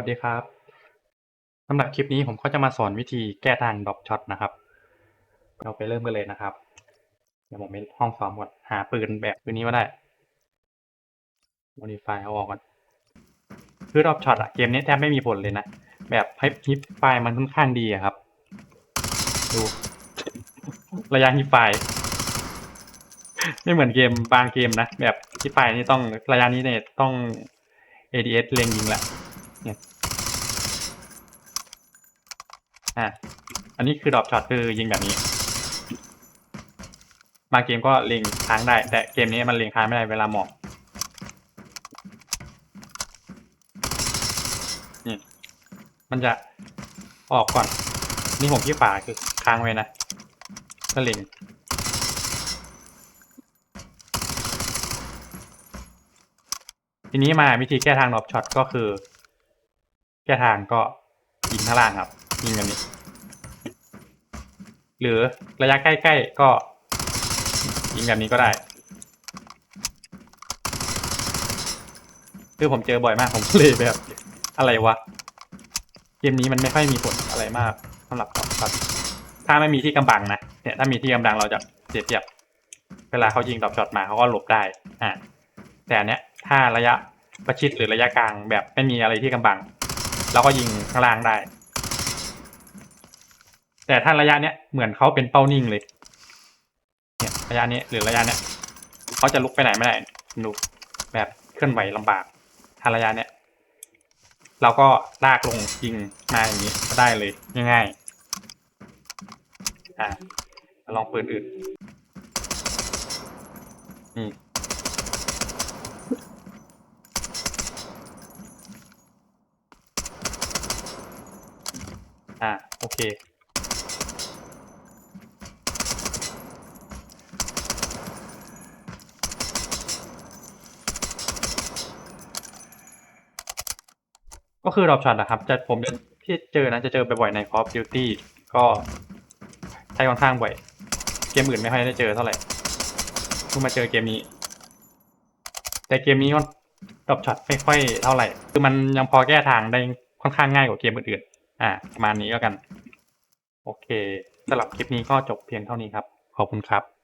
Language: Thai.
วัสดีครับสำหรับคลิปนี้ผมก็จะมาสอนวิธีแก้ทางดรอปช็อตนะครับ เราไปเริ่มกันเลยนะครับ เดี๋ยวผมเป็นห้องซ้อมก่อนหาปืนแบบปืนนี้มาได้ modify เอาออกก่อน คือดรอปช็อตอะเกมนี้แทบไม่มีผลเลยนะ แบบให้ฮิปไฟมันค่อนข้างดีอะครับ ดู ระยะฮิปไฟไม่เหมือนเกมบางเกมนะ แบบฮิปไฟนี่ต้องระยะนี้เนี่ยต้อง ADS เล็งยิงแหละเนี่ย อะอันนี้คือดรอปช็อตคือยิงแบบนี้ บางเกมก็เล็งค้างได้ แต่เกมนี้มันเล็งค้างไม่ได้เวลาหมอบนี่มันจะออกก่อน นี่ผมที่ฝาคือค้างไว้นะก็เล็งทีนี้มาวิธีแก้ทางดรอปช็อตก็คือ แก้ทางก็ยิงข้างล่างครับ ยิงแบบนี้ หรือระยะใกล้ๆก็ ยิงแบบนี้ก็ได้คือผมเจอบ่อยมากผมเลยแบบ อะไรวะ เกมนี้มันไม่ค่อยมีผลอะไรมากสำหรับดรอปช็อตถ้าไม่มีที่กำบังนะเนี่ยถ้ามีที่กำบังเราจะเสียเปรียบ เวลาเขายิงดอปช็อตมาเขาก็หลบได้อ่าแต่อันเนี้ยถ้าระยะประชิดหรือระยะกลางแบบไม่มีอะไรที่กำบัง เราก็ยิงข้างล่างได้ แต่ถ้าระยะเนี้ยเหมือนเขาเป็นเป้านิ่งเลยเนี่ยระยะนี้หรือระยะเนี้ยเขาจะลุกไปไหนไม่ได้ดูแบบเคลื่อนไหวลำบากถ้าระยะเนี้ยเราก็ลากลงยิงมาอย่างนี้ก็ได้เลยง่ายๆอ่าลองปืนอื่นนี่อ่าโอเค ก็คือดรอปช็อตนะครับ จะผมจะที่เจอนะจะเจอบ่อยๆใน Call of Duty ก็ใช้ค่อนข้างบ่อย เกมอื่นไม่ค่อยได้เจอเท่าไหร่เพิ่งมาเจอเกมนี้ แต่เกมนี้มันดรอปช็อตไม่ค่อยเท่าไหร่ คือมันยังพอแก้ทางได้ค่อนข้างง่ายกว่าเกมอื่นๆ อ่าประมาณนี้แล้วกัน โอเคสำหรับคลิปนี้ก็จบเพียงเท่านี้ครับ ขอบคุณครับ